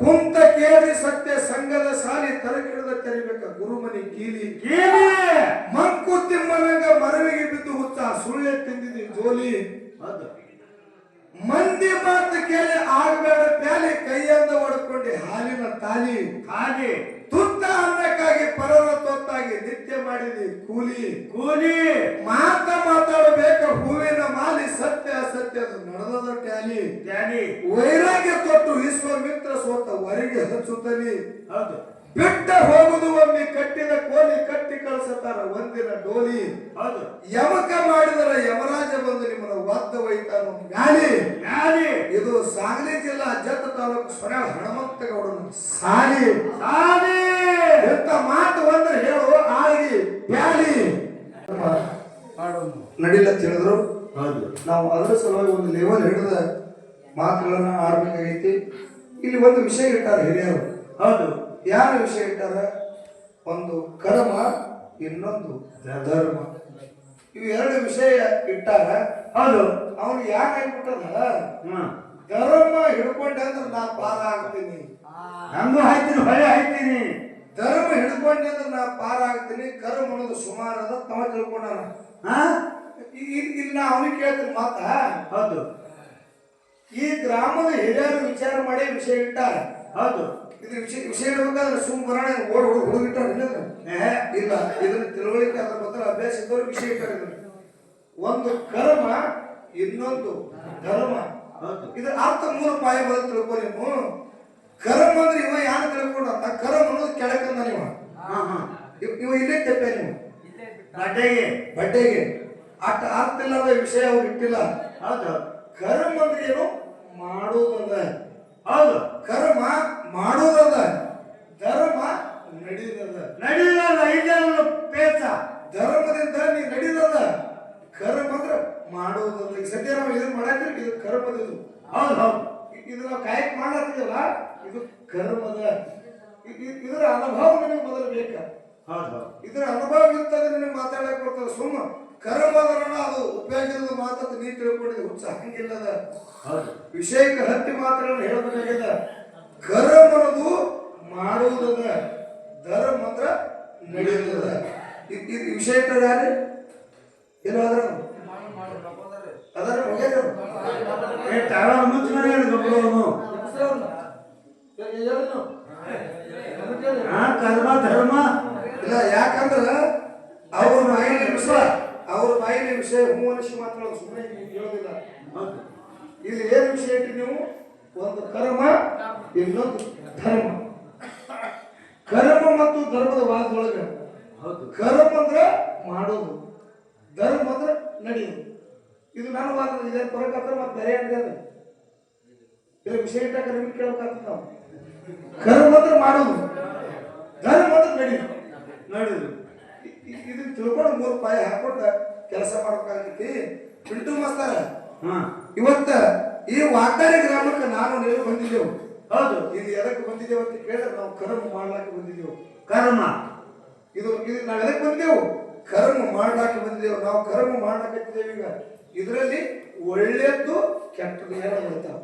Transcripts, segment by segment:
ಕುಂತ ಕೇಳಿ ಸತ್ಯ ಸಂಘದ ಸಾಲಿ ತರಕಿಡದ ತೆರಿಬೇಕ ಗುರುಮನಿ ಕೀಲಿ ಕೇಳಿ ಮಂಕುತಿಮ್ಮನಂಗ ಮರವಿಗೆ ಬಿದ್ದು ಹುತ್ತ ಸುಳ್ಳೆ ತಿಂದಿದಿ ಜೋಲಿ. ಮಂದಿ ಮಾತು ಕೇಳಿ ಆಗಬೇಡ ಪ್ಯಾಲಿ ಕೈಯಿಂದ ಹೊಡ್ಕೊಂಡಿ ಹಾಲಿನ ತಾಲಿ. ಹಾಗೆ. ತುತ್ತ ಅನ್ನಕ್ಕಾಗಿ ಪರರ ತೊತ್ತಾಗಿ ನಿತ್ಯ ಮಾಡಿದಿ ಕೂಲಿ. ಕೂಲಿ. ಮಾತ ಮಾತಾಡಬೇಕ ಹೂವಿನ ಮಾಲಿ ಸತ್ಯ ಅಸತ್ಯ ನಡೆದ ಟ್ಯಾಲಿ. ಟ್ಯಾಲಿ. ವೈರಾಗ್ಯ ತೊಟ್ಟು ವಿಶ್ವಮಿತ್ರ ಸೋತ ಹೊರಗೆ ಹಚ್ಚುತ್ತಲಿ. ಹೌದು. ಬಿಟ್ಟ ಹೋಗುದು ಒಮ್ಮೆ ಕಟ್ಟಿದ ಕೋಲಿ ಕಟ್ಟಿ ಕಳಿಸತಾರ ಒಂದಿನ ಡೋಲಿ. ಹೌದು. ಯಮಕ ಮಾಡಿದರ ಯಮರಾಜ ಬಂದು ನಿಮ್ಮನ್ನ ಒದ್ದ ಒಯ್ತಾನು ಗಾಳಿ ಡ್ಯಾಡಿ ಇದು ಸಾಗಲಿ ಜಿಲ್ಲಾ ಜತ್ತ ತಾಲೂಕು ಸೊರ ಹನುಮಂತಗೌಡನ ಸಾಲಿ. ಸಾಲಿ. ಎಂತ ಮಾತು ಬಂದ್ರೆ ಹೇಳು ಆಗಿ ಬ್ಯಾಳಿ ನಡಿಲ್ಲ ತಿಳಿದ್ರು ಹೌದು. ನಾವು ಅದರ ಸಲುವಾಗಿ ಒಂದು ಲೆವೆಲ್ ಹಿಡಿದ ಮಾತುಗಳನ್ನ ಆಡ್ಬೇಕಾಗೈತಿ ಇಲ್ಲಿ ಒಂದು ವಿಷಯ ಇಟ್ಟಾರ ಹಿರಿಯರು. ಹೌದು. ಯಾರ ವಿಷಯ ಇಟ್ಟಾರ? ಒಂದು ಕರ್ಮ ಇನ್ನೊಂದು ಧರ್ಮ. ಇವು ಎರಡು ವಿಷಯ ಇಟ್ಟಾರ ಹೌದು ಅವನು ಯಾಕೆ ಆಗ್ಬಿಟ್ಟದ ಹ್ಮ್. ಧರ್ಮ ಹಿಡ್ಕೊಂಡೆ ಅಂದ್ರೆ ನಾ ಪಾರ ಆಗ್ತೀನಿ. ನಂಗೂ ಹಾಯ್ತೀನಿ ಹೊಳೆ ಹಾಯ್ತೀನಿ ಧರ್ಮ ಹಿಡ್ಕೊಂಡೆ ಅಂದ್ರೆ ನಾ ಪಾರ ಆಗ್ತೀನಿ. ಕರ್ಮ ಅನ್ನೋದು ಸುಮಾರು ಅದ ತಮ್ಮ ತಿಳ್ಕೊಂಡಾನ. ಹಾ ಇಲ್ಲಿ ನಾ ಅವನಿಗೆ ಕೇಳ್ತೀನಿ ಮಾತ. ಹೌದು. ಈ ಗ್ರಾಮದ ಹಿರಿಯರು ವಿಚಾರ ಮಾಡಿ ವಿಷಯ ಇಟ್ಟಾರ. ಹೌದು. ಇದು ವಿಷಯ ವಿಷಯ ಇಡ್ಬೇಕಾದ್ರೆ ಸುಮ್ ಬರೋಣ ಓಡ್ ಓಡ್ ಹುಡುಗಿಟ್ಟಾರ ಏ, ಇಲ್ಲ ಇದನ್ನ ತಿಳುವಳಿಕೆ ಅದ್ರ ಮಾತ್ರ ಅಭ್ಯಾಸ ಇದ್ದವ್ರು ವಿಷಯ ಇಟ್ಟಾರ ಒಂದು ಕರ್ಮ ಇನ್ನೊಂದು ಧರ್ಮ. ಇದ್ರ ಅರ್ಥ ಮೂರು ಪಾಯ ಬದ ತಿಳ್ಕೊ ನೀವು ಕರ್ಮ ಅಂದ್ರೆ ಇವ ಯಾರು ತಿಳ್ಕೊಂಡ ಕರ್ಮ ಅನ್ನೋದು ಕೆಳಕಂದ ನೀವು. ಹಾ ಹಾ. ಇವ್- ಇವ ಇಲ್ಲೇ ತೆಪ್ಪೆ ನೀವು. ಬಡ್ಡೆಗೆ ಬಡ್ಡೆಗೆ ಅಟ್ಟ ಅರ್ಥ ಇಲ್ಲದ ವಿಷಯ ಅವ್ರು ಇಟ್ಟಿಲ್ಲ. ಹೌದು. ಕರ್ಮ ಅಂದ್ರೆ ಏನು? ಮಾಡುವುದದ ಹೌದು. ಕರ್ಮ ಮಾಡುವುದದ ಧರ್ಮ ನಡೀದದ ನಡೆಯಲ್ಲ ಐದಲ್ಲ ಪೇಚ ಧರ್ಮದಿಂದ ನೀ ನಡೀದದ ಕರ್ಮ ಅಂದ್ರೆ ಮಾಡೋದಲ್ಲ. ಈಗ ಸದ್ಯ ನಾವು ಇದನ್ನ ಮಾಡಾಕ್ರಿ ಇದು ಕರ್ಮದ ಇದು ಹೌದು. ಹೌದು ಇದು ನಾವು ಕಾಯಕ್ ಇದು ಕರ್ಮದ. ಇದರ ಅನುಭವ ನಿಮಗೆ ಮೊದಲು ಬೇಕ. ಇದರ ಅನುಭವ ಇತ್ತಂದ್ರೆ ನಿಮ್ಗೆ ಮಾತಾಡಕ್ ಬರ್ತದೆ. ಸುಮ್ಮ ಕರ್ಮದರಣ ಅದು ಉಪಯೋಗ ಇಲ್ಲದ ಮಾತಂತ ನೀ ತಿಳ್ಕೊಂಡಿದ್ದು. ಉತ್ಸಾಹಂಗಿಲ್ಲದ ಹಂಗಿಲ್ಲದ ವಿಷಯಕ್ಕೆ ಹತ್ತಿ ಮಾತ್ರ ಹೇಳಬೇಕಾಗ್ಯದ ಕರ್ಮ ಅನ್ನೋದು ಮಾಡುವುದದ ಧರ್ಮ ಅಂದ್ರ ನಡೆಯುವುದದ ಇ- ಇ- ಈ ವಿಷಯ ಇಟ್ಟದ ಯಾರು ಇಲ್ಲ ಅದ್ರ ಅದರ ಹೋಗ್ಯಾರ ಏ ತಾವ ಮುಂಚೆ ಮನೆ ಹೇಳಿದ್ರು ಅವನು ಹಾ ಕರ್ಮ ಧರ್ಮ ಇಲ್ಲ ಯಾಕಂದ್ರ ಅವ್ರ ಬಾಯಿನ ವಿಷಯ ಅವ್ರ ಬಾಯಿನ ವಿಷಯ ಹೂ ಅನಿಸಿ ಮಾತಾಡೋದು ಸುಮ್ಮನೆ ಹೇಳೋದಿಲ್ಲ ಹೌದು ಇಲ್ಲಿ ಏನು ವಿಷಯ ಇಟ್ಟು ನೀವು ಒಂದು ಕರ್ಮ ಇನ್ನೊಂದು ಧರ್ಮ ಕರ್ಮ ಮತ್ತು ಧರ್ಮದ ವಾದದೊಳಗ ಹೌದು ಕರ್ಮ ಅಂದ್ರ ಮಾಡೋದು ಧರ್ಮ ಬಂದ್ರೆ ನಡೆಯೋದು. ಇದು ನಾನು ವಾದ ಇದೇ ಪರಕತ್ರ ಮತ್ತೆ ಬೇರೆ ಅದು? ಇದು ವಿಷಯ ಇಟ್ಟಾಗ ನಿಮ್ಗೆ ಕೇಳಬೇಕಾಗ್ತದೆ ನಾವು. ಕರ್ಮ ಅಂದ್ರೆ ಮಾಡೋದು. ಧರ್ಮ ಅಂದ್ರ ನಡೆಯುದು. ನಡೆಯುದು. ಇದನ್ನ ತಿಳ್ಕೊಂಡು ಮೂರು ಪಾಯ ಹಾಕೊಂಡು ಕೆಲಸ ಮಾಡ್ಬೇಕಾಗೈತಿ. ಬಿಲ್ಟು ಮಾಸ್ತಾರ ಹಾ. ಇವತ್ತ ಈ ವಾಗ್ದಾರಿ ಗ್ರಾಮಕ್ಕೆ ನಾನು ನೀರು ಬಂದಿದ್ದೆವು. ಹೌದು ಇದು ಎದಕ್ಕೆ ಬಂದಿದ್ದೇವೆ ಅಂತ ಕೇಳಿದ್ರೆ ನಾವು ಕರ್ಮ ಮಾಡ್ಲಾಕ ಬಂದಿದ್ದೆವು. ಕರ್ಮ. ಇದು ಇದು ನಾವು ಎದಕ್ಕೆ ಬಂದೆವು ಕರ್ಮ ಮಾಡಕ್ಕೆ ಬಂದಿದ್ದೇವೆ ನಾವು ಕರ್ಮ ಮಾಡ್ಲಾಕತ್ತಿದ್ದೇವೆ ಈಗ. ಇದರಲ್ಲಿ ಒಳ್ಳೆಯದ್ದು ಕೆಟ್ಟದ್ದು ಎರಡು ಬರ್ತಾವ.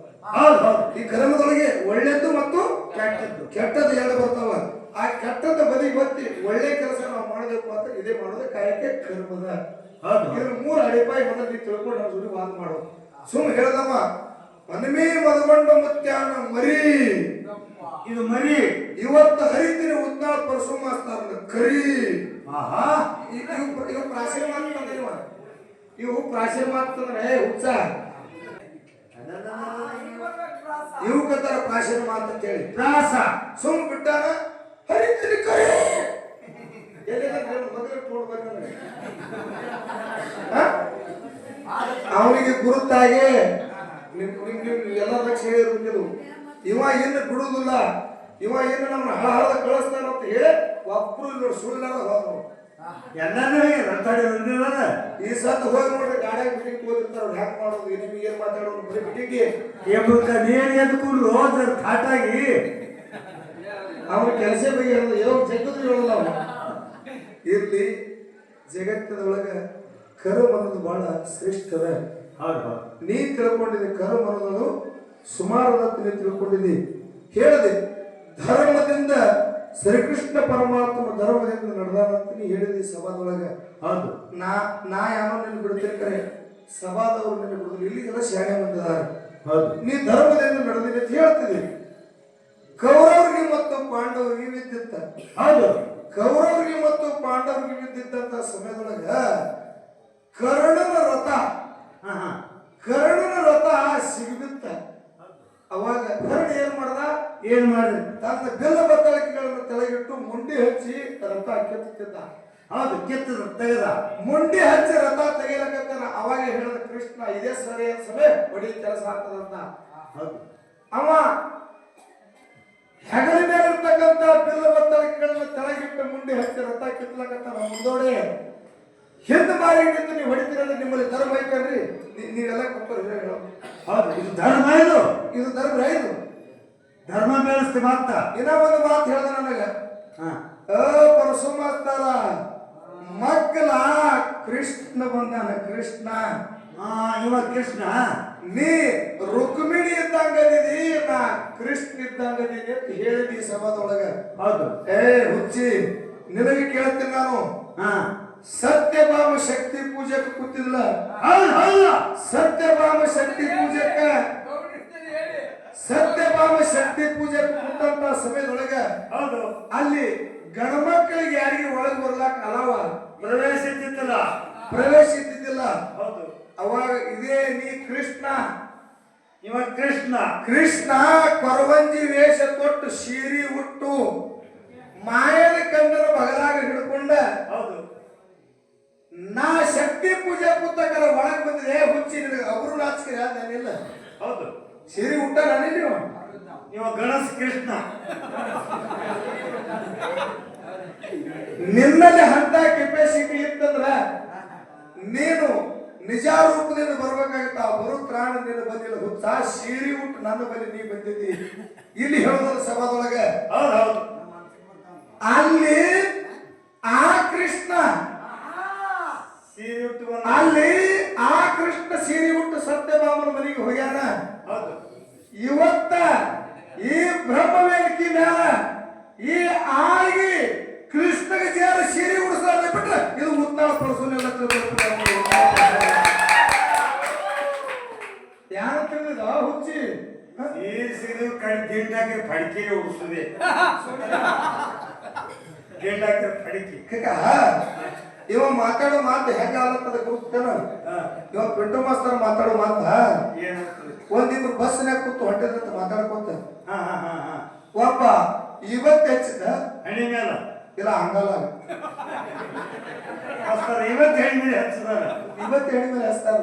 ಈ ಕರ್ಮದೊಳಗೆ ಒಳ್ಳೆಯದ್ದು ಮತ್ತು ಕೆಟ್ಟದ್ದು. ಕೆಟ್ಟದ್ದು ಎರಡು ಬರ್ತಾವ. ಆ ಕೆಟ್ಟದ ಬದಿ ಬತ್ತಿ ಒಳ್ಳೆ ಕೆಲಸ ನಾವು ಮಾಡಬೇಕು ಅಂತ ಇದೇ ಮಾಡೋದು ಕಾಯಕ್ಕೆ ಕರ್ಮದ. ಹೌದು. ಇದ್ರ ಮೂರು ಅಡಿಪಾಯಿ ಮೊದಲು ತಿಳ್ಕೊಂಡು ನಾವು ಜೋಡಿ ವಾದ ಮಾಡೋ ಸುಮ್ ಹೇಳ್ದಮ್ಮ ಮನಮೇ ಮದಗೊಂಡ ಮುತ್ಯಾನ ಮರಿ. ಇದು ಮರಿ. ಇವತ್ತು ಹರಿತಿನ ಉದ್ನಾಳ ಪರಸುಮಾಸ್ತಾರ ಕರಿ. ಇವು ಪ್ರ- ಇವು ಪ್ರಾಚೀನ ಮಾತು ತಂದ್ರೆ ಇವ. ಪ್ರಾಚೀನ ಮಾತು ತಂದ್ರೆ, ಏ, ಹುಚ್ಚ. ಇವು ಕತ್ತಾರ ಪ್ರಾಚೀನ ಮಾತು ಅಂತ ಹೇಳಿ. ಪ್ರಾಸ. ಸುಮ್ ಬಿಟ್ಟಾರ ಹರಿತಿನ ಕರೆ. ಮೊದಲು. ಅವನಿಗೆ ಗುರುತಾಗಿ, ನಿಮ್ ನಿಮ್ ಹೇಳಿದ್ರು ಇವ ಏನು ಬಿಡುದಿಲ್ಲ ಇವ ಏನು ನಮ್ಮ ಹಳಹಳದ ಕಳಿಸ್ತಾನ ಅಂತ ಹೇಳಿ ಒಬ್ರು ಇಲ್ಲಿ ಸುಳ್ಳಾದ ಹೋದ್ರು. ಎಲ್ಲಾನು ಈ ಸತ್ ಹೋಗಿ ನೋಡ್ರಿ ಗಾಡಿಯಾಗ ಮೀಟಿಂಗ್ ಹೋಗಿರ್ತಾರ ಅವ್ರು ಮಾಡೋದು ನಿಮ್ಗೆ ಏನ್ ಮಾತಾಡೋದು ಬರೀ ಬಿಟ್ಟಿಗೆ ಎಂಬುತ್ತ ನೀನ್ ಎದ್ಕೊಂಡು ಹೋದ್ರ ಥಾಟಾಗಿ ಅವ್ರ ಕೆಲಸ ಬಗ್ಗೆ ಹೇಳೋದು ಯಾವ ಜಗತ್ತು ಹೇಳಲ್ಲ ಅವ್ರು. ಇರ್ಲಿ ಜಗತ್ತಿನೊಳಗ ಕರು ಅನ್ನೋದು ಬಹಳ ಶ್ರೇಷ್ಠದ ನೀ ತಿಳ್ಕೊಂಡಿದ್ದೆ ಕರು ಅನ್ನೋದು ಸುಮಾರು ನೀ ತಿಳ್ಕೊಂಡಿದ್ದಿ. ಹೇಳಿದೆ ಧರ್ಮದಿಂದ ಶ್ರೀಕೃಷ್ಣ ಪರಮಾತ್ಮ ಧರ್ಮದಿಂದ ನಡೆದಾನಂತ ನೀ ಹೇಳಿದೆ ಸಭಾದೊಳಗ. ಹೌದು. ನಾ ನಾ ಯಾರೋ ನಿನ್ನ ಬಿಡ್ತೀನಿ ಕರೆ. ಸಭಾದವರು ನಿನ್ನ ಬಿಡುದಿಲ್ಲ. ಇಲ್ಲಿಗೆಲ್ಲ ಶಾಣೆ ಬಂದಿದ್ದಾರೆ. ಹೌದು. ನೀ ಧರ್ಮದಿಂದ ನಡೆದಿದೆ ಅಂತ ಹೇಳ್ತಿದ್ದೀನಿ ಕೌರವರಿಗೆ ಮತ್ತು ಪಾಂಡವರಿಗೆ ವಿದ್ಯುತ್ತ ಹೌದು. ಕೌರವರಿಗೆ ಮತ್ತು ಪಾಂಡವರಿಗೆ ವಿದ್ಯುತ್ತಂತ ಸಮಯದೊಳಗ ಕರ್ಣನ ರಥ. ಕರ್ಣನ ರಥ ಸಿಗಬಿತ್ತ. ಅವಾಗ ಕರ್ಣ ಏನ್ ಮಾಡ್ದ? ಏನ್ ಮಾಡಿದ್ರಿ ತನ್ನ ಬಿಲ್ಲ ಬತ್ತಳಿಕೆಗಳನ್ನು ತಲೆಗಿಟ್ಟು ಮುಂಡಿ ಹಚ್ಚಿ ರಥ ಕೆತ್ತಿದ್ದ. ಅದು ಕೆತ್ತದ ತೆಗೆದ. ಮುಂಡಿ ಹಚ್ಚಿ ರಥ ತೆಗಿಲಕತ್ತಾನ ಅವಾಗ ಹೇಳಿದ ಕೃಷ್ಣ ಇದೇ ಸರಿ ಸಭೆ ಬಡಿ ಕೆಲಸ ಆಗ್ತದಂತ ಹೌದು. ಅವ ಹೆಗಲ ಮೇಲೆ ಇರ್ತಕ್ಕಂತ ಬಿಲ್ಲ ಬತ್ತಳಿಕೆಗಳನ್ನ ತಲೆಗಿಟ್ಟು ಮುಂಡಿ ಹಚ್ಚಿ ರಥ ಕಿತ್ಲಕತ್ತಾನ ಮುಂದೋಡೆ. ಹಿಂದ ಬಾರಿ ಅಂತ ನೀವು ಹೊಡಿತೀರಲ್ಲ ನಿಮ್ಮಲ್ಲಿ ಧರ್ಮ ಐತಲ್ರಿ ನೀ- ನೀವೆಲ್ಲ ಕೊಟ್ಟರು ಹೇಳೋ ಹೌದು ಇದು ಧರ್ಮ ಇದು. ಇದು ಧರ್ಮ ಇದು. ಧರ್ಮ ಬೆಳೆಸ್ತಿ ಮಾತ ಇನ್ನ ಒಂದು ಮಾತು ಹೇಳ್ದ ನನಗ. ಹಾ. ಅ ಪರಸು ಮಾಸ್ತರ ಮಕ್ಕಳ ಕೃಷ್ಣ ಬಂದಾನ ಕೃಷ್ಣ. ಆ, ಇವ ಕೃಷ್ಣ. ನೀ ರುಕ್ಮಿಣಿ ಇದ್ದಂಗದಿದಿ ನಾ ಕೃಷ್ಣ ಇದ್ದಂಗ ಅಂತ ಹೇಳಿದಿ ಸಭಾದೊಳಗ. ಹೌದು. ಏ ಹುಚ್ಚಿ ನಿನಗೆ ಕೇಳ್ತೀನಿ ನಾನು. ಹಾ. ಸತ್ಯಭಾಮ ಶಕ್ತಿ ಪೂಜೆಗೆ ಕೂತಿದ್ಲ? ಸತ್ಯಭಾಮ ಶಕ್ತಿ ಪೂಜೆಕ್ಕ ಸತ್ಯಭಾಮ ಶಕ್ತಿ ಪೂಜೆ ಕೂತಂತ ಸಮಯದೊಳಗ ಹೌದು. ಅಲ್ಲಿ ಗಣಮಕ್ಕಳಿಗೆ ಯಾರಿಗೆ ಒಳಗೆ ಬರ್ಲಾಕ ಅಲಾವ? ಪ್ರವೇಶ ಇದ್ದಿತ್ತಲ್ಲ ಪ್ರವೇಶ ಇದ್ದಿದ್ದಿಲ್ಲ ಹೌದು. ಅವಾಗ ಇದೇ ನೀ ಕೃಷ್ಣ. ಇವ ಕೃಷ್ಣ. ಕೃಷ್ಣ ಕೊರವಂಜಿ ವೇಷ ತೊಟ್ಟು ಸೀರಿ ಉಟ್ಟು ಮಾಯದ ಕಂದನ ಬಗಲಾಗ ಹಿಡ್ಕೊಂಡ ಹೌದು. ಪೂಜೆ ಪುಸ್ತಕರ ಒಳಗೆ ಬಂದಿದೆ ಹುಚ್ಚಿ ನಿನಗೆ ಅವರು ನಾಚಿಕೆ ನಾನಿಲ್ಲ ಹೌದು. ಸಿರಿ ಊಟ ನಾನಿಲ್ಲ ಇವ. ಗಣಸ್ ಗಣೇಶ್ ಕೃಷ್ಣ. ನಿನ್ನಲ್ಲಿ ಅಂತ ಕೆಪಾಸಿಟಿ ಇತ್ತಂದ್ರ ನೀನು ನಿಜ ರೂಪದಿಂದ ಬರ್ಬೇಕಾಗಿತ್ತ. ಬರು ತ್ರಾಣ ನಿನ್ನ ಬಂದಿಲ್ಲ ಹುಚ್ಚ ಸೀರಿ ಉಂಟು ನನ್ನ ಬಳಿ ನೀ ಬಂದಿದ್ದಿ. ಇಲ್ಲಿ ಹೇಳೋದ್ರ ಸಭಾದೊಳಗೆ. ಹೌದು ಹೌದು. ಅಲ್ಲಿ ಆ ಕೃಷ್ಣ ಸೀರೆ ಉಟ್ಟುಕೊಂಡು ಅಲ್ಲಿ ಆ ಕೃಷ್ಣ ಸೀರೆ ಉಟ್ಟು ಸತ್ಯಭಾಮನ ಮನೆಗೆ ಹೋಗ್ಯಾನ. ಇವತ್ತ ಈ ಬ್ರಹ್ಮ ವೇದಿಕೆ ಮ್ಯಾಲ ಈ ಆಗಿ ಕೃಷ್ಣಗೆ ಸೇರಿ ಸೀರೆ ಉಡಿಸ್ತಾರ ಬಿಟ್ರೆ ಇದು ಮುತ್ತಾಳ ಪಡಿಸಲಿಲ್ಲ ಯಾರು ತಿಳಿದ ಹುಚ್ಚಿ? ಈ ಸೀರೆ ಕಣ್ ಗಿಂಡಾಕಿ ಪಡಿಕೆ ಉಡಿಸುದೆ. ಗಿಂಡಾಕಿ ಪಡಿಕೆ. ಇವ ಮಾತಾಡೋ ಮಾತು ಹೆಂಗ ಆಗುತ್ತದೆ ಗುರುತೇನು? ಹಾ. ಇವ ಪಿಂಟು ಮಾಸ್ತರ್ ಮಾತಾಡೋ ಮಾತ ಒಂದಿಬ್ರು ನಾಗ ಕೂತು ಹೊಂಟದಂತ ಮಾತಾಡ್ಕೊಂತ. ಹಾ ಹಾ ಹಾ ಹಾ. ಒಬ್ಬ ಇವತ್ತು ಹೆಚ್ಚಿದ ಹಣಿ ಮೇಲ ಇಲ್ಲ ಹಂಗಲ್ಲ. ಇವತ್ತು ಹೆಣ್ಣು ಮೇಲೆ ಹಚ್ಚದಾರ? ಇವತ್ತು ಹೆಣ್ಣು ಮೇಲೆ ಹಚ್ತಾರ.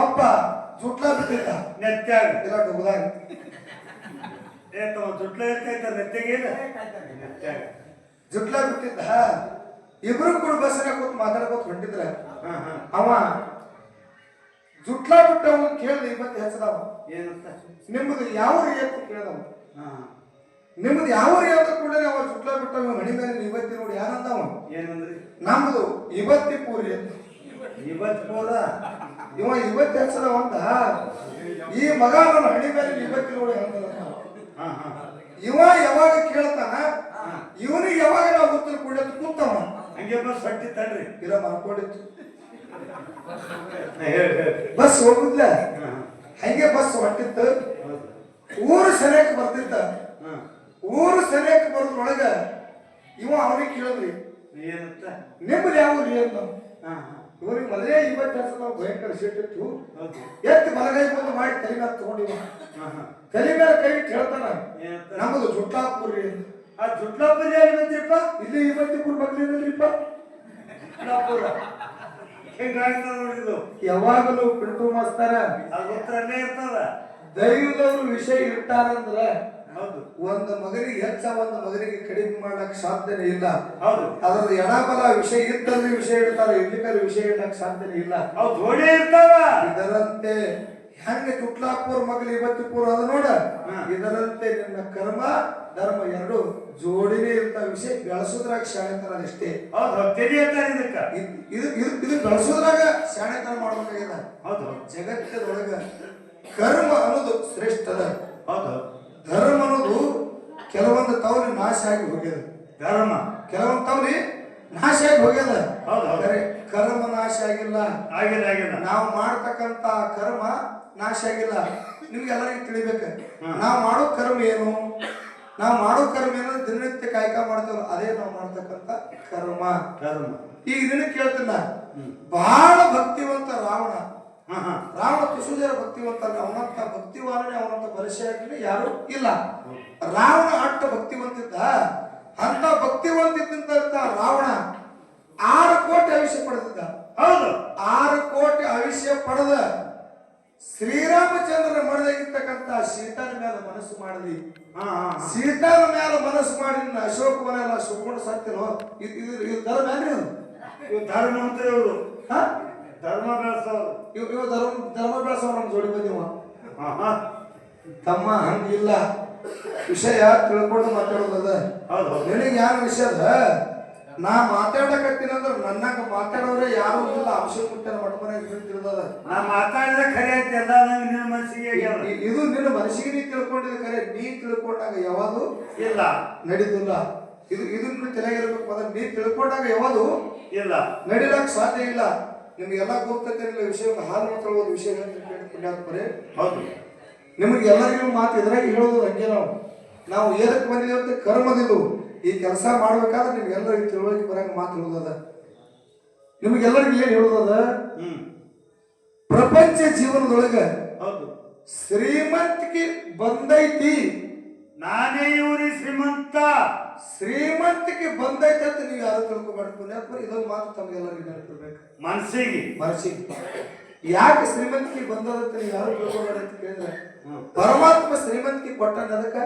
ಒಬ್ಬ ಜುಟ್ಲ ಬಿಟ್ಟಿದ್ದ. ನೆತ್ತಾಗ ಇಲ್ಲ ಡುಗದಾಗ ಏ ತಮ್ಮ ಜುಟ್ಲ ಇರ್ತೈತ ನೆತ್ತಿಗೆ ನೆತ್ಯಾಗ ಜುಟ್ಲ ಬಿಟ್ಟಿದ್ದ ಇಬ್ರು ಕೂಡ ಬಸ್ನಾಗ ಕೂತ್ ಮಾತಾಡ್ಕೋತ ಹೊಂಟಿದ್ರ. ಅವ ಜುಟ್ಲಾ ಬಿಟ್ಟವ ಕೇಳ್ದ ಇವತ್ತು ಹೆಚ್ಚದವ. ಏನಂತ ನಿಮ್ಮದು ಯಾವ ಅಂತ ಕೇಳ್ದವ. ಹಾ. ನಿಮ್ಮದು ಯಾವ ಅಂತ ಕೂಡ ಅವ ಜುಟ್ಲಾ ಬಿಟ್ಟವ ಮಣಿ ಮೇಲೆ ಇವತ್ತಿ ನೋಡಿ ಯಾರಂದವ ಏನಂದ್ರಿ? ನಮ್ದು ಇವತ್ತಿ ಪೂರಿ. ಅಂತ ಇವತ್ತು ಹೋದ ಇವ ಇವತ್ತು ಹೆಚ್ಚದವ ಅಂತ. ಈ ಮಗ ನನ್ನ ಹಣಿ ಮೇಲೆ ಇವತ್ತಿ ನೋಡಿ ಅಂತ ಇವ ಯಾವಾಗ ಕೇಳ್ತಾನ ಹೊಟ್ಟಿ ತಡ್ರಿ. ಇಲ್ಲ ಮಾಡ್ಕೊಂಡಿತ್ತು ಬಸ್ ಹೋಗುದ್ಲ ಹಂಗೆ ಬಸ್ ಹೊಟ್ಟಿತ್ತು ಊರು ಸರಿಯಾಗಿ ಬರ್ತಿತ್ತ ಊರು ಸರಿಯಾಗಿ ಬರೋದ್ರೊಳಗ ಇವ ಅವ್ರಿಗೆ ಕೇಳಿದ್ರಿ ಏನಂತ? ನಿಮ್ಮದು ಯಾವ ಅಂತ ಹಾ ಹಾ. ಮೊದಲೇ ಇವತ್ತು ಕೆಲಸ ನಾವು ಭಯಂಕರ ಸಿಟ್ಟಿತ್ತು ಎತ್ತು ಬಲಗೈ ಬಂದು ಮಾಡಿ ತಲೆ ಮೇಲೆ ತಗೊಂಡಿವ. ತಲೆ ಮೇಲೆ ಕೈ ಕೇಳ್ತಾನ ಹೇಳ್ತಾನ ಜುಟ್ಲಾಪುರಿ ನಮ್ಮದು ಜುಟ್ಟಾಪುರಿ ಅಂತ ಆ ಜುಟ್ಲಾಪುರಿ ಇವತ್ತಿಪ್ಪ ಇಲ್ಲಿ ಇವತ್ತಿಪುರ ಜುಟ್ಲಾಪುರ ನೋಡಿದ್ದು ಯಾವಾಗಲೂ ಪಿಂಟು ಮಾಸ್ತಾರ. ಅದು ಉತ್ತರನೇ ಇರ್ತದ. ದೈವದವರು ವಿಷಯ ಇರ್ತಾರಂದ್ರ ಹೌದು. ಒಂದು ಮಗನಿಗೆ ಹೆಚ್ಚ ಒಂದು ಮಗನಿಗೆ ಕಡಿಮೆ ಮಾಡಕ್ ಸಾಧ್ಯನೇ ಇಲ್ಲ. ಹೌದು. ಅದ್ರದ್ದು ಎಡಬಲ ವಿಷಯ ಇದ್ದಲ್ಲಿ ವಿಷಯ ಇಡ್ತಾರೆ ಇಡ್ಲಿಕ್ಕಲ್ಲಿ ವಿಷಯ ಇಡಕ್ ಸಾಧ್ಯನೇ ಇಲ್ಲ. ಅವು ಜೋಡಿ ಇರ್ತಾವ ಇದರಂತೆ ಹೆಂಗ ಕುಟ್ಲಾಪುರ್ ಮಗಲಿ ಇವತ್ತಿಪುರ ಅದು ನೋಡ. ಇದರಂತೆ ನಿನ್ನ ಕರ್ಮ ಧರ್ಮ ಎರಡು ಜೋಡಿನೇ ಇರ್ತ ವಿಷಯ ಬೆಳೆಸೋದ್ರಾಗ ಶಾಣೆತನ ಅಷ್ಟೇ ಹೌದು ತಿಳಿಯತ್ತಾರ ಇದಕ್ಕ. ಇದ್- ಇದು ಇದು ಬೆಳೆಸೋದ್ರಾಗ ಶಾಣೆತನ ಮಾಡ್ಬೇಕಾಗ್ಯದ. ಹೌದು. ಜಗತ್ತದೊಳಗ ಕರ್ಮ ಅನ್ನೋದು ಶ್ರೇಷ್ಠ ಅದ. ಹೌದು. ಧರ್ಮ ಅನ್ನೋದು ಕೆಲವೊಂದು ತವರಿ ನಾಶ ಆಗಿ ಹೋಗ್ಯದ. ಧರ್ಮ. ಕೆಲವೊಂದು ತವರಿ ನಾಶ ಆಗಿ ಹೋಗ್ಯದ. ಹೌದು, ಹೌದು. ಕರ್ಮ ನಾಶ ಆಗಿಲ್ಲ. ಆಗಿಲ್ಲ ಆಗಿಲ್ಲ. ನಾವು ಮಾಡ್ತಕ್ಕಂತ ಕರ್ಮ ನಾಶ ಆಗಿಲ್ಲ. ನಿಮ್ಗೆಲ್ಲರಿಗೂ ತಿಳಿಬೇಕು. ನಾವು ಮಾಡೋ ಕರ್ಮ ಏನು? ನಾವು ಮಾಡೋ ಕರ್ಮ ಏನೋ ದಿನನಿತ್ಯ ಕಾಯಕ ಮಾಡ್ತೇವಲ್ಲ ಅದೇ ನಾವು ಮಾಡ್ತಕ್ಕಂತ ಕರ್ಮ. ಕರ್ಮ. ಈಗ ದಿನ ಕೇಳ್ತಿಲ್ಲ. ಬಹಳ ಭಕ್ತಿವಂತ ರಾವಣ. ರಾವಣ ತುಸುದೇರ ಭಕ್ತಿವಂತ. ಅವನಂತ ಭಕ್ತಿವಾರನೇ ಅವನಂತ ಬಲಿಷ್ಠ ಯಾರು ಇಲ್ಲ. ರಾವಣ ಅಟ್ಟ ಭಕ್ತಿವಂತಿದ್ದ ಅಂತ ಭಕ್ತಿವಂತಿದ್ದಂತ ರಾವಣ ಹಾ ಮ್ಯಾಲ ಮೇಲೆ ಮನಸ್ಸು ಮಾಡಿ ಅಶೋಕ್ ಅಶೋಕ ಮನೆ ಎಲ್ಲ ಸತ್ತಿರೋ ಇದು ಇದು ಧರ್ಮ ಏನ್ರಿ ಇವ್ ಧರ್ಮ ಅಂತ ಇವರು. ಹಾ? ಧರ್ಮ ಬೆಳೆಸೋರು. ಇವ್ ಇವ್ ಧರ್ಮ ಧರ್ಮ ಬೆಳೆಸೋರು ನಮ್ಮ ಜೋಡಿ ಬಂದಿವ. ತಮ್ಮ ಹಂಗಿಲ್ಲ. ವಿಷಯ ತಿಳ್ಕೊಂಡು ಮಾತಾಡೋದದ. ಹೌದು ನಿನಗೆ ಯಾರ ವಿಷಯ ಅದ ನಾ ಮಾತಾಡಕತ್ತಿನಂದ್ರ ನನ್ನಾಗ ಮಾತಾಡೋರೆ ಯಾರು ಇಲ್ಲ. ಅಭಿಷೇಕ್ ಮುಟ್ಟನ ಮಟಮನ ತಿಳಿದದ. ನಾ ಮಾತಾಡಿದ ಖರೆ ಐತಿ ಎಲ್ಲ ನಂಗೆ ನಿನ್ನ ಮನಸ್ಸಿಗೆ. ಇದು ನಿನ್ನ ಮನಸ್ಸಿಗೆ ನೀ ತಿಳ್ಕೊಂಡಿದ ಖರೆ ನೀ ತಿಳ್ಕೊಂಡಾಗ ಯಾವುದು ಇಲ್ಲ. ನಡೀತಿಲ್ಲ ಇದು ಇದು ನಿನ್ನ ತಲೆಗಿರ್ಬೇಕು ಅಂದ್ರೆ ನೀ ತಿಳ್ಕೊಂಡಾಗ ಯಾವುದು ಇಲ್ಲ. ನಡಿಲಕ್ ಸಾಧ್ಯ ಇಲ್ಲ. ನಿಮ್ಗೆಲ್ಲ ಗೊತ್ತೈತೆ ಇಲ್ಲ ವಿಷಯ ಹಾಲು ಮಾತ್ರ ಒಂದು ವಿಷಯ ಪುಣ್ಯಾತ್ಮರೇ ಹೌದು. ನಿಮಗೆ ಎಲ್ಲರಿಗೂ ಮಾತು ಇದ್ರಾಗ ಹೇಳೋದು ಹಂಗೆ ನಾವು. ನಾವು ಏನಕ್ಕೆ ಬಂದಿದ್ದೀವಿ ಅಂತ ಕರ್ಮದಿದ್ದು ಈ ಕೆಲಸ ಮಾಡ್ಬೇಕಾದ್ರೆ ನಿಮ್ಗೆಲ್ಲರಿಗೂ ತಿಳುವಳಿಕೆ ಬರಂಗ ಮಾತು ಹೇಳೋದದ. ನಿಮಗೆಲ್ಲರಿಗೂ ಏನ್ ಹೇಳೋದದ? ಪ್ರಪಂಚ ಜೀವನದೊಳಗ ಹೌದು. ಶ್ರೀಮಂತಿಕೆ ಬಂದೈತಿ. ನಾನೇ ಇವನಿ ಶ್ರೀಮಂತ. ಶ್ರೀಮಂತಿಕೆ ಬಂದೈತೆ ಅಂತ ನೀವು ಯಾರು ತಿಳ್ಕೊಬಾರ್ದು ಪುಣ್ಯಾತ್ಮ ಇದೊಂದು ಮಾತು ತಮಗೆಲ್ಲರಿಗೂ ನೆನಪಿರ್ಬೇಕು. ಮನಸ್ಸಿಗೆ. ಮನಸ್ಸಿಗೆ. ಯಾಕೆ ಶ್ರೀಮಂತಿಕೆ ಬಂದದಂತ ನೀವು ಯಾರು ತಿಳ್ಕೊಬಾರ್ದು ಅಂತ ಕೇಳಿದ್ರೆ. ಪರಮಾತ್ಮ ಶ್ರೀಮಂತಿಕೆ ಅದಕ್ಕ?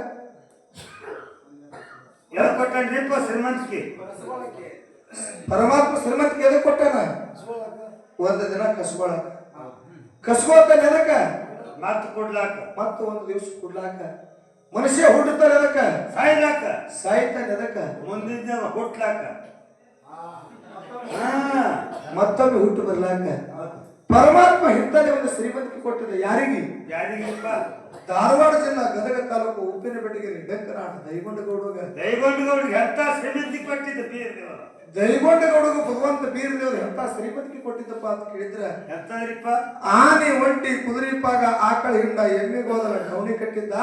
ಎಲ್ಲಿ ಕೊಟ್ಟನ್ರಿಪ್ಪ ಶ್ರೀಮಂತಿಗೆ ಪರಮಾತ್ಮ ಶ್ರೀಮಂತಿಗೆ ಎದಕ್ಕೆ ಕೊಟ್ಟಾನ? ಒಂದು ದಿನ ಕಸ್ಕೊಳಕ ಕಸ್ಕೋತ ಎದಕ್ಕ? ಮತ್ ಕೊಡ್ಲಾಕ. ಮತ್ತು ಒಂದು ದಿವಸ ಕೊಡ್ಲಾಕ. ಮನುಷ್ಯ ಹುಟ್ಟುತ್ತಾರ ಎದಕ್ಕ? ಸಾಯ್ಲಾಕ. ಸಾಯ್ತಾನೆ ಎದಕ್ಕ? ಮುಂದಿನ ದಿನ ಹುಟ್ಲಾಕ. ಹಾ ಮತ್ತೊಮ್ಮೆ ಹುಟ್ಟು ಬರ್ಲಾಕ. ಪರಮಾತ್ಮ ಇಂಥದೇ ಒಂದು ಶ್ರೀಮಂತಿಕೆ ಕೊಟ್ಟಿದೆ. ಯಾರಿಗೆ? ಯಾರಿಗಿಪ್ಪ ಧಾರವಾಡ ಜಿಲ್ಲಾ ಗದಗ ತಾಲೂಕು ಉಪ್ಪಿನ ಬೆಟ್ಟಿಗೆ ಡೆಂಕನಾಟ ದೈಗೊಂಡಗೌಡಗ ದೈಗೊಂಡಗೌಡ ಎಂತ ಶ್ರೀಮಂತಿ ಕೊಟ್ಟಿದ್ದ ಬೀರ್ ದೇವರ ದೈಗೊಂಡಗೌಡಗ ಭಗವಂತ ಬೀರದೇವ್ರು ಎಂತ ಶ್ರೀಮಂತಿಕೆ ಕೊಟ್ಟಿದ್ದಪ್ಪ ಅಂತ ಕೇಳಿದ್ರೆ ಎಂತದ್ರಿಪ್ಪ? ಆನೆ ಒಂಟಿ ಕುದುರೆ ಪಾಗ ಆಕಳ ಹಿಂಡ ಎಮ್ಮೆ ಗೋದಲ ಗೌನಿ ಕಟ್ಟಿದ್ದ.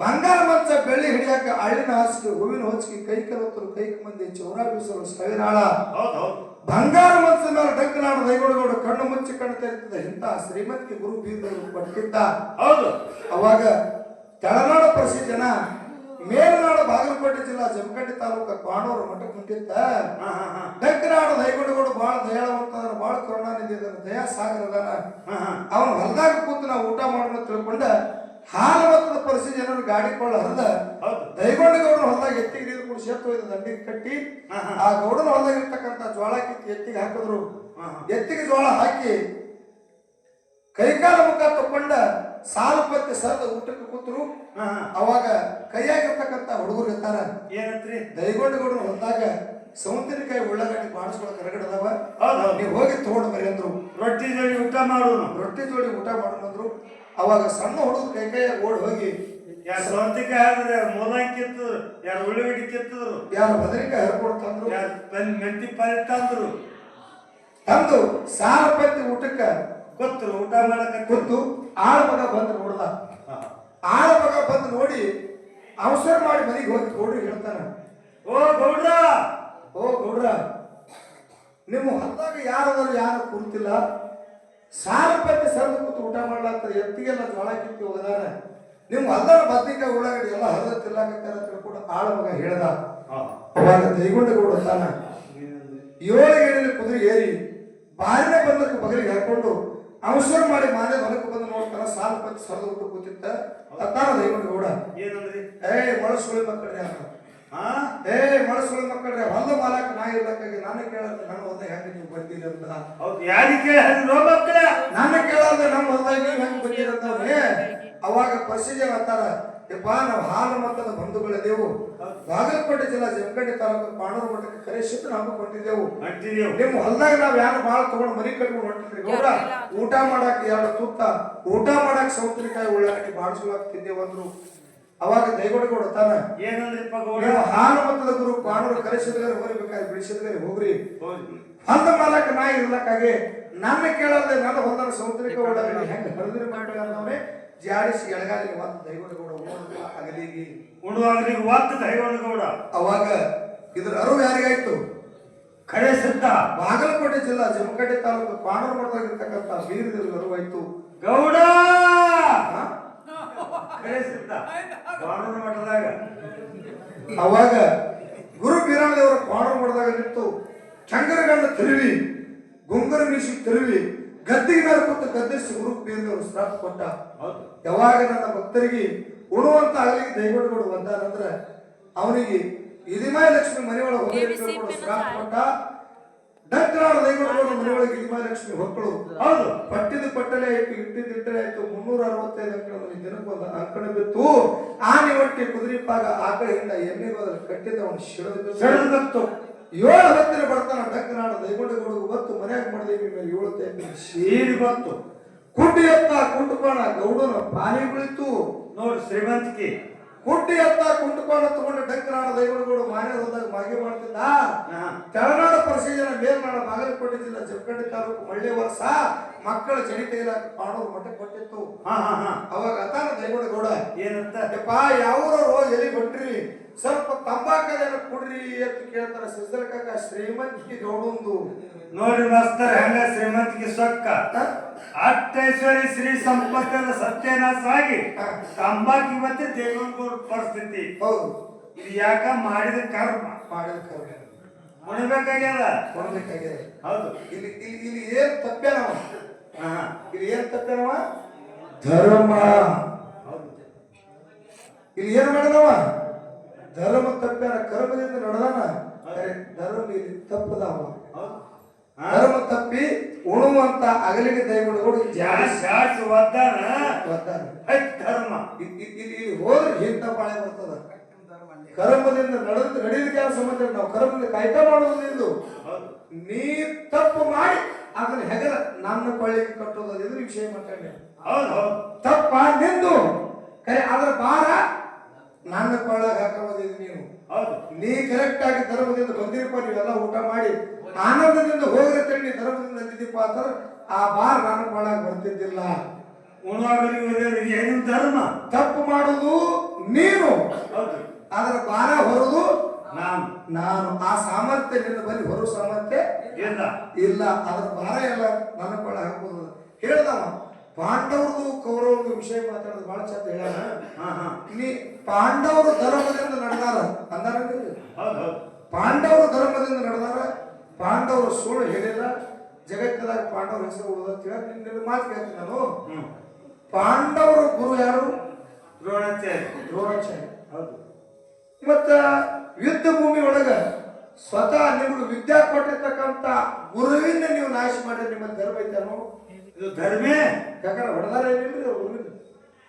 ಬಂಗಾರ ಮಂಚ ಬೆಳ್ಳಿ ಹಿಡಿಯಾಕ ಅಳ್ಳಿನ ಹಾಸಿಗೆ ಹೂವಿನ ಹೊಚ್ಚಿಗೆ ಕೈ ಕೆಲವತ್ತರು ಕೈ ಮಂದಿ ಚೌರ ಬೀಸರು ಸಾವಿರಾಳ. ಹೌದು ಹೌದು. ಬಂಗಾರ ಮನಸ್ಸಿನ ಮೇಲೆ ಡಂಕನಾಡು ದೈಗೋಡಗೌಡ ಕಣ್ಣು ಮುಚ್ಚಿ ಕಣ್ಣು ತೆರೆತಿದ್ದ ಇಂಥ ಶ್ರೀಮಂತಿಗೆ ಗುರು ಬೀದರು ಕೊಟ್ಟಿದ್ದ ಹೌದು. ಅವಾಗ ತೆಳನಾಡ ಪ್ರಸಿದ್ಧ ಜನ ಮೇಲನಾಡು ಬಾಗಲಕೋಟೆ ಜಿಲ್ಲಾ ಜಮಖಂಡಿ ತಾಲೂಕ ಹಾ ಹಾ ಹಾ. ಡಂಕನಾಡು ದೈಗೊಂಡಗೌಡ ಬಹಳ ದಯಾಳವಂತ ಬಹಳ ಕರುಣಾನಿಧಿ ದಯಾ ಸಾಗರ ಅದಾನ ಅವನು ಹೊಲದಾಗ ಕೂತು ನಾವು ಊಟ ಮಾಡೋಣ ತಿಳ್ಕೊಂಡ ಹಾಲು ಮತ್ತದ ಪರಿಸ್ಥಿತಿ ಜನರು ಗಾಡಿ ಕೊಳ್ಳ ಹರಿದ ಹೌದು. ದೈಗೊಂಡ ಗೌಡರ ಹೊಲದಾಗ ಎತ್ತಿಗೆ ನೀರು ಕುಡಿಸಿ ಎತ್ತು ಇದು ದಂಡಿಗೆ ಕಟ್ಟಿ. ಆ ಗೌಡನ ಹೊಲದಾಗ ಇರ್ತಕ್ಕಂಥ ಜೋಳ ಕಿತ್ತು ಎತ್ತಿಗೆ ಹಾಕಿದ್ರು. ಎತ್ತಿಗೆ ಜೋಳ ಹಾಕಿ ಕೈಕಾಲ ಮುಖ ತಗೊಂಡ ಸಾಲು ಪತ್ತಿ ಸರದ ಊಟಕ್ಕೆ ಕೂತರು. ಅವಾಗ ಕೈಯಾಗಿರ್ತಕ್ಕಂಥ ಹುಡುಗರು ಇರ್ತಾರ. ಏನಂತ್ರಿ? ದೈಗೊಂಡ ಗೌಡರ ಹೊಲದಾಗ ಸೌಂದರ್ಯಕಾಯಿ ಉಳ್ಳಾಗಡ್ಡಿ ಬಾಡಿಸ್ಕೊಳಕ್ ಹೊರಗಡದವ ನೀವು ಹೋಗಿ ತಗೊಂಡು ಬರೀ ಅಂದ್ರು. ರೊಟ್ಟಿ ಜೋಡಿ ಊಟ ಮಾಡೋನು. ರೊಟ್ಟಿ ಜೋಡಿ ಊಟ ಮಾಡೋಣಂದ್ರು ಅವಾಗ ಸಣ್ಣ ಹುಡುಗ ಕೈ ಕೈ ಓಡ್ ಹೋಗಿ ಯಾರು ಸ್ವಂತಿಕೆ ಆದ್ರೆ ಮೂಲಂಗಿ ಕಿತ್ತದ್ರು ಯಾರು ಉಳ್ಳಿಗಡ್ಡಿ ಕಿತ್ತದ್ರು ಯಾರು ಬದರಿಕಾಯಿ ಹರ್ಕೊಂಡು ತಂದ್ರು. ಯಾರು ಮೆಂತಿ ಪಾಲಿ ತಂದ್ರು. ತಂದು ಸಾಲ ಪತ್ತಿ ಊಟಕ್ಕ ಗೊತ್ತು ಊಟ ಮಾಡಕ ಗೊತ್ತು ಆಳ ಮಗ ಬಂದು ನೋಡ್ದ. ಆಳ ಮಗ ಬಂದು ನೋಡಿ ಅವಸರ ಮಾಡಿ ಮನೆಗೆ ಹೋಗಿ ಗೌಡ್ರಿ ಹೇಳ್ತಾನ ಓ ಗೌಡ್ರ! ಓ ಗೌಡ್ರ ನಿಮ್ಮ ಹೊಲದಾಗ ಯಾರದಾರು ಯಾರು ಕುಂತಿಲ್ಲ. ಸಾಲ ಪತ್ತಿ ಸರಿದು ಕೂತು ಊಟ ಮಾಡ್ಲಾಗ್ತದೆ. ಎತ್ತಿಗೆಲ್ಲ ಜೋಳ ಕಿತ್ತಿ ಹೋಗದಾರ. ನಿಮ್ಮ ಅಲ್ಲರ ಬದ್ನಿಕಾಯಿ ಉಳ್ಳಾಗಡ್ಡಿ ಎಲ್ಲ ಹರಿದ ತಿಲ್ಲಾಕತ್ತಾರ ತಿಳ್ಕೊಂಡು ಆಳ ಮಗ ಹೇಳ್ದ. ಅವಾಗ ದೈಗೊಂಡ ಗೌಡ ತಾನ ಏಳು ಏಳಿನ ಕುದುರೆ ಏರಿ ಬಾರಿನ ಬಂದಕ್ಕೆ ಬಗಲಿಗೆ ಹಾಕೊಂಡು ಅವಸರ ಮಾಡಿ ಮಾನೆ ಹೊಲಕ್ಕೆ ಬಂದು ನೋಡ್ತಾನ ಸಾಲ ಪತ್ತಿ ಸರಿದು ಊಟ ಕೂತಿತ್ತ ಅತ್ತಾನ ದೈಗುಂಡ ಗೌಡ. ಏನಂದ್ರಿ? ಏ ಮೊಳಸುಳಿ ಮಕ್ಕಳ್ರಿ ಅಂತ. ಹಾ ಏ ಮೊಳಸುಳಿ ಮಕ್ಕಳ್ರೆ ಹೊಲ ಮಾಲಕ ನಾ ಇರ್ಲಕ್ಕಾಗಿ ನಾನು ಕೇಳಂತ ನಮ್ಮ ಹೊಲ್ದಾಗ ಹೆಂಗ ನೀವು ಬಂದಿರಿ ಅಂತ? ಹೌದು ಯಾರಿಗೆ ಮಕ್ಕಳ ನಾನು ಕೇಳಂದ ನಮ್ಮ ಹೊಲ್ದಾಗ ನೀವು ಹೆಂಗ್ ಬಂದಿರಿ ಅಂತವ್ರೆ ಅವಾಗ ಪರಿಸ್ಥಿತಿ ಅಂತಾರ ಯಪ್ಪ ನಾವು ಹಾಲು ಮತದ ಬಂಧುಗಳಿದೆವು ಬಾಗಲಕೋಟೆ ಜಿಲ್ಲಾ ಜಮಖಂಡಿ ತಾಲೂಕು ಪಾಣೂರು ಮಠಕ್ಕೆ ಕರೆಸಿದ್ದು ನಾವು ಕೊಟ್ಟಿದ್ದೆವು. ನಿಮ್ಮ ಹೊಲದಾಗ ನಾವ್ ಯಾರು ಬಾಳ ತಗೊಂಡ್ ಮನಿ ಕಟ್ಕೊಂಡು ಹೊಂಟಿದ್ರಿ ಗೌಡ? ಊಟ ಮಾಡಕ್ ಎರಡು ತುತ್ತ? ಊಟ ಮಾಡಕ್ ಸೌತ್ರಿಕಾಯಿ ಉಳ್ಳಾಗಡ್ಡಿ ಬಾಡಿಸ್ಲಾಕ್ ಅವಾಗ ದೈವಗೌಡ ತಾನ. ಏನಂದ್ರಿಪ್ಪ ಗೌಡ? ಹಾಲು ಮತ್ತದ ಗುರು ಕಾನೂರು ಕರೆಸಿದ್ರೆ ಹೋಗ್ಬೇಕಾದ್ರೆ ಬಿಡಿಸಿದ್ರೆ ಹೋಗ್ರಿ. ಹೌದು. ಮಾಲಕ ನಾ ಇರ್ಲಕ್ಕಾಗಿ ನನ್ನ ಕೇಳಲ್ಲ ನನ್ನ ಹೊಂದನ ಸಮುದ್ರಕ್ಕೆ ಓಡಾಡಿ ಹೆಂಗೆ ಹರಿದ್ರೆ ಮಾಡಿ ಅನ್ನೋನೆ ಜಾಡಿಸಿ ಎಳಗಾಲಿಗೆ ಒತ್ತ ದೈವನ ಗೌಡ ಅಗಲಿಗೆ ಉಣುವಾಗ ಒತ್ತ ದೈವನ ಗೌಡ. ಅವಾಗ ಇದ್ರ ಅರಿವು ಯಾರಿಗಾಯ್ತು? ಕಡೆ ಸಿದ್ಧ. ಬಾಗಲಕೋಟೆ ಜಿಲ್ಲಾ ಜಮಖಂಡಿ ತಾಲೂಕು ಪಾಂಡರ ಮಠದಾಗಿರ್ತಕ್ಕಂಥ ಬೀರದಲ್ಲಿ ಅರಿವಾಯ್ತು. ಗೌಡ! ಕಾನೂನು ಮಠದಾಗ. ಅವಾಗ ಗುರು ಬೀರಾಮದೇವರ ಕಾನೂರು ಮಾಡಿದಾಗ ನಿಂತು ಚಂಗರಗಳನ್ನ ತಿರುವಿ ಗುಂಗರ ಮೀಸಿ ತಿರುವಿ ಗದ್ದಿಗೆ ಮೇಲೆ ಕೂತು ಗದ್ದಿಸಿ ಗುರು ಬೀರದೇವರು ಶ್ರಾಪ ಕೊಟ್ಟ. ಯಾವಾಗ ನನ್ನ ಭಕ್ತರಿಗೆ ಉಣುವಂತ ಆಗಲಿ ದೈವಗಳು ಬಂದಾನಂದ್ರ ಅವನಿಗೆ ಇದಿಮಾಯ ಲಕ್ಷ್ಮಿ ಮನೆಯೊಳಗೆ ಹೋಗಿ ಶ್ರಾಪ ಕೊಟ್ಟ. ಡಂಕನಾಡ ದೈವಗಳು ಮನೆಯೊಳಗೆ ಇದಿಮಾಯ ಲಕ್ಷ್ಮಿ ಹೊಕ್ಕಳು. ಹೌದು ಪಟ್ಟಿದ ಪಟ್ಟಲೆ ಆಯ್ತು ಇಟ್ಟಿದ್ದಿಟ್ಟರೆ ಆಯ್ತು, ಮುನ್ನೂರ ಅರವತ್ತೈದು ಅಂಕಣದಲ್ಲಿ ದಿನಕ್ಕೊಂದು ಅಂಕಣ ಬಿತ್ತು. ಆನೆ ಹೊಟ್ಟೆ ಕುದುರೆ ಪಾಗ ಆಕಳ ಹಿಂಡ ಎಮ್ಮೆ ಬದಲು ಕಟ್ಟಿದ ಅವನು ಶಿಳದ ಸೆಳೆದು ಬಂತು ಏಳು ಹತ್ತಿರ ಬರ್ತಾನ ಡಂಕನಾಡ ದೈವಗಳು ಬತ್ತು ಮನೆಯಾಗ ಮಾಡಿದೀವಿ ಮೇಲೆ ಏಳು ತೈದು ಸೀರಿ ಬಂತು. ಕುಡ್ಡಿ ಎತ್ತ ಕುಂಟುಕೋಣ ಗೌಡನ ಪಾನಿ ಬೀಳಿತು ನೋಡಿ ಶ್ರೀಮಂತಿಕೆ ಕುಡ್ಡಿ ಅಂತ ಕುಂಟುಕೊಂಡು ತಗೊಂಡು ಡಂಕನಾಡ ದೈವಗಳು ಮಾನ್ಯ ಹೋದಾಗ ಮಾಗೆ ಮಾಡ್ತಿಲ್ಲ ತೆಲನಾಡ ಪರಿಶೀಲನೆ ಮೇಲ್ನಾಡ ಬಾಗಲಕೋಟೆ ಜಿಲ್ಲಾ ಜಮಖಂಡಿ ತಾಲೂಕು ಮಳ್ಳಿ ವರ್ಷ. ಮಕ್ಕಳ ಚಳಿ ಇಲ್ಲ ಕಾಣೋರು ಮಟ್ಟ ಕೊಟ್ಟಿತ್ತು. ಹಾ ಹಾ ಹಾ. ಅವಾಗ ಅತಾನ ದೈವಡ ಗೌಡ ಏನಂತ ಯಾವ ರೋಜ್ ಎಲ್ಲಿ ಬಿಟ್ರಿ ಸ್ವಲ್ಪ ತಂಬಾಕದೇನ ಕುಡ್ರಿ ಅಂತ ಕೇಳ್ತಾರೆ. ಸಿದ್ದಲಕಾಕ ಶ್ರೀಮಂತಿಕೆ ಗೌಡಂದು. ನೋಡಿ ಮಾಸ್ತರ್ ಹೆಂಗ ಶ್ರೀಮಂತಿಕೆ ಸೊಕ್ಕ? ಅಟ್ಟೇಶ್ವರಿ ಶ್ರೀ ಸಂಪತ್ತಿನ ಸತ್ಯನಾಶ ಆಗಿ. ತಂಬಾಕಿ ಮತ್ತೆ ದೇವನಗೂರು ಪರಿಸ್ಥಿತಿ. ಹೌದು. ಇದು ಯಾಕ ಮಾಡಿದ ಕರ್ಮ? ಮಾಡಿದ ಕರ್ಮ. ಉಣಬೇಕಾಗ್ಯದ ಕೊಡಬೇಕಾಗ್ಯದ. ಹೌದು. ಇಲ್ಲಿ ಇಲ್ಲಿ ಇಲ್ಲಿ ಏನ್ ತಪ್ಪೇನವ. ಇಲ್ಲಿ ಏನ್ ತಪ್ಪೇನವ? ಧರ್ಮ. ಇಲ್ಲಿ ಏನ್ ಮಾಡಿದವ ಧರ್ಮ ತಪ್ಪಾರ ಕರ್ಮದಿಂದ ನಡೆದಾನ ಧರ್ಮ ಇಲ್ಲಿ ತಪ್ಪದವ? ಧರ್ಮ ತಪ್ಪಿ ಉಣುವಂತ ಅಗಲಿಗೆ ಒದ್ದಾನ ಐ ಧರ್ಮ. ಇಲ್ಲಿ ಇಲ್ಲಿ ಹೋದ್ರೆ ಹಿಂತ ಬಾಳೆ ಬರ್ತದ. ಕರ್ಮದಿಂದ ನಡೆದ ನಡೆದ ಕೆಲಸ ಮಾಡಿದ್ರೆ ನಾವು ಕರ್ಮದಿಂದ ಕೈತ ಮಾಡೋದು ನೀ ತಪ್ಪು ಮಾಡಿ ಅದನ್ನ ಹೆಗಲ ನನ್ನ ಕೊಳ್ಳಿಗೆ ಕಟ್ಟೋದು ಅದಿದ್ರೆ ವಿಷಯ ಮಾತಾಡಿ ಹೌದು ತಪ್ಪ ನಿಂದು. ಕರೆ ಅದರ ಭಾರ ನನ್ನ ಕೊಳ್ಳಾಗ ಹಾಕೋದಿದ್ ನೀವು. ಹೌದು. ನೀ ಕರೆಕ್ಟ್ ಆಗಿ ಧರ್ಮದಿಂದ ಬಂದಿರಪ್ಪ ನೀವೆಲ್ಲ ಊಟ ಮಾಡಿ ಆನಂದದಿಂದ ಹೋಗಿರ್ತೇನೆ ನೀ ಧರ್ಮದಿಂದ ಅಂದಿದ್ದೀಪ ಅಂದ್ರೆ ಆ ಭಾರ ನಾನು ಕೊಳ್ಳಾಗ ಬರ್ತಿದ್ದಿಲ್ಲ. ಏನು ಧರ್ಮ. ತಪ್ಪು ಮಾಡುದು ನೀನು. ಅದರ ಭಾರ ಹೊರದು ನಾನು. ನಾನು. ಆ ಸಾಮರ್ಥ್ಯ ನಿನ್ನ ಬಳಿ ಹೊರ ಸಾಮರ್ಥ್ಯ ಇಲ್ಲ. ಇಲ್ಲ. ಅದ್ರ ಭಾರ ಎಲ್ಲ ನನ್ನ ಕೊಳ್ಳ ಹಾಕೋದು ಹೇಳ್ದವ. ಪಾಂಡವ್ರದು ಕೌರವರದು ವಿಷಯ ಮಾತಾಡೋದು ಬಹಳ ಚಂದ ಹೇಳ ಇಲ್ಲಿ ಪಾಂಡವರು ಧರ್ಮದಿಂದ ನಡೆದಾರ ಅಂದಾರ ಪಾಂಡವರು ಧರ್ಮದಿಂದ ನಡೆದಾರ ಪಾಂಡವರು ಸುಳ್ಳು ಹೇಳಿಲ್ಲ ಜಗತ್ತದಾಗ ಪಾಂಡವರ ಹೆಸರು ಉಳಿದ ನಿನ್ನ ಮಾತು ಕೇಳ್ತೀನಿ ನಾನು. ಪಾಂಡವರ ಗುರು ಯಾರು? ದ್ರೋಣಾಚಾರ್ಯ. ದ್ರೋಣಾಚಾರ್ಯ ಹೌದು. ಮತ್ತ ಯುದ್ಧ ಭೂಮಿ ಒಳಗ ಸ್ವತಃ ನಿಮ್ಗೆ ವಿದ್ಯಾ ಕೊಟ್ಟಿರ್ತಕ್ಕಂಥ ಗುರುವಿನ ನೀವು ನಾಶ ಮಾಡಿದ್ರೆ ನಿಮ್ಮ ಧರ್ಮ ಐತೇನೋ ಇದು ಧರ್ಮೇ. ಯಾಕಂದ್ರೆ ಹೊಡೆದಾರ ಇಲ್ಲ ಗುರುವಿನ?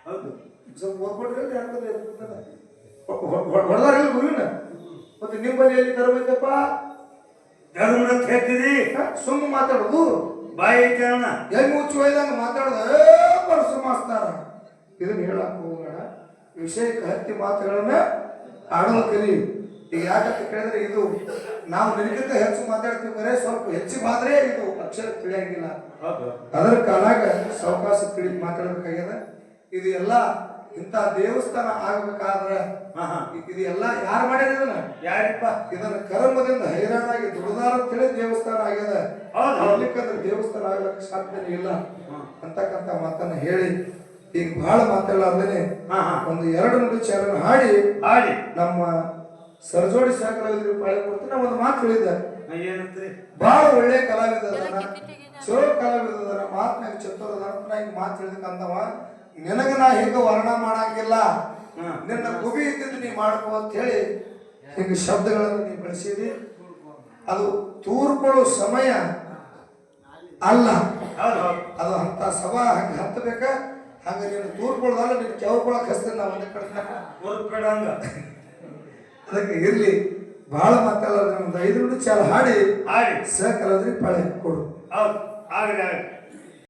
ಹೌದು. ಸ್ವಲ್ಪ ಓದ್ಕೊಂಡ್ರೆ ಯಾಕಂದ್ರೆ ಹೊಡೆದಾರ ಇಲ್ಲ ಗುರುವಿನ? ಮತ್ತೆ ನಿಮ್ಮ ಬಳಿ ಎಲ್ಲಿ ಧರ್ಮ ಐತಪ್ಪ ಧರ್ಮ ಅಂತ ಹೇಳ್ತೀರಿ? ಸುಮ್ಮ ಮಾತಾಡೋದು? ಬಾಯಿ ಕಾರಣ ಹೆಂಗ್ ಮುಚ್ಚು ಒಯ್ದಂಗ ಮಾತಾಡೋದು? ಪರಸು ಇದನ್ನ ಹೇಳಕ್ ಹೋಗೋಣ. ವಿಷಯಕ್ಕೆ ಹತ್ತಿ ಮಾತುಗಳನ್ನ ಆಡೋದು ಕಲಿ. ಈಗ ಯಾಕಂತ ಕೇಳಿದ್ರೆ ಇದು ನಾವು ನಿನಗಿಂತ ಹೆಚ್ಚು ಮಾತಾಡ್ತೀವಿ ಬರೇ ಸ್ವಲ್ಪ ಹೆಚ್ಚು ಮಾತ್ರ ಇದು. ಅಕ್ಷರ ತಿಳಿಯಂಗಿಲ್ಲ. ಅದರ ಕಾಲಾಗ ಸಾವಕಾಶ ತಿಳಿ ಮಾತಾಡ್ಬೇಕಾಗ್ಯದ. ಇದು ಎಲ್ಲ ಇಂಥ ದೇವಸ್ಥಾನ ಆಗ್ಬೇಕಾದ್ರ ಇದು ಎಲ್ಲ ಯಾರು ಮಾಡ್ಯಾರ ಇದನ್ನ? ಯಾರಿಪ್ಪ? ಇದನ್ನ ಕರ್ಮದಿಂದ ಹೈರಾಣಾಗಿ ದುಡಿದಾರ ತಿಳಿ ದೇವಸ್ಥಾನ ಆಗ್ಯದ. ಹೌದು. ದೇವಸ್ಥಾನ ಆಗ್ಲಿಕ್ಕೆ ಸಾಧ್ಯನೇ ಇಲ್ಲ. ಅಂತಕ್ಕಂಥ ಮಾತನ್ನ ಹೇಳಿ ಈಗ ಬಹಳ ಮಾತಾಡಲಾರ್ದೇನೆ ಒಂದು ಎರಡು ನುಡಿ ಚರಣ ಹಾಡಿ ಹಾಡಿ. ನಮ್ಮ ಸರ್ಜೋಡಿ ಶಾಖರಾಗಿದ್ರು ಪಾಳಿ ಕೊಡ್ತೀನಿ ಒಂದು ಮಾತು ಹೇಳಿದ್ದೆ. ನಾ ಏನಂತ್ರಿ ಬಹಳ ಒಳ್ಳೆ ಕಲಾವಿದರ ಚಲೋ ಕಲಾವಿದ ಅದಾನ. ಮಾತ್ನಾಗ ಚತುರ ಅದಾನ. ಅಂತ ನಾ ಹಿಂಗ್ ಮಾತು ಹೇಳಿದಂತವ ನಿನಗ ನಾ ಹಿಂಗ ವರ್ಣ ಮಾಡಂಗಿಲ್ಲ ನಿನ್ನ ಗುಬಿ ಇದ್ದಿದ್ದು ನೀ ಮಾಡ್ಕೋ ಅಂತ ಹೇಳಿ ಹಿಂಗ ಶಬ್ದಗಳನ್ನು ನೀ ಬಳಸಿದಿ. ಅದು ತೂರ್ಕೊಳ್ಳೋ ಸಮಯ ಅಲ್ಲ. ಹೌದು ಹೌದು. ಅದು ಅಂತ ಸಭಾ ಹಂಗ ಹತ್ತಬೇಕ. ಹಂಗ ನೀನು ತೂರ್ಕೊಳ್ಳೋದಲ್ಲ ನೀನು ಕೆವ್ಕೊಳಕ್ ಹಸ್ತೀನಿ ನಾವು ಒಂದೇ ಕಡೆ. ಅದಕ್ಕೆ ಇರ್ಲಿ. ಬಹಳ ಮಕ್ಕಳ ಒಂದು ಐದು ನಿಮಿಷ ಚಾಲ ಹಾಡಿ ಆಡಿ ಸಹ ಕಲಾವಿದ್ರಿಗೆ ಪಾಳೆ ಕೊಡು. ಹೌದು. ಆಗಲಿ ಆಗಲಿ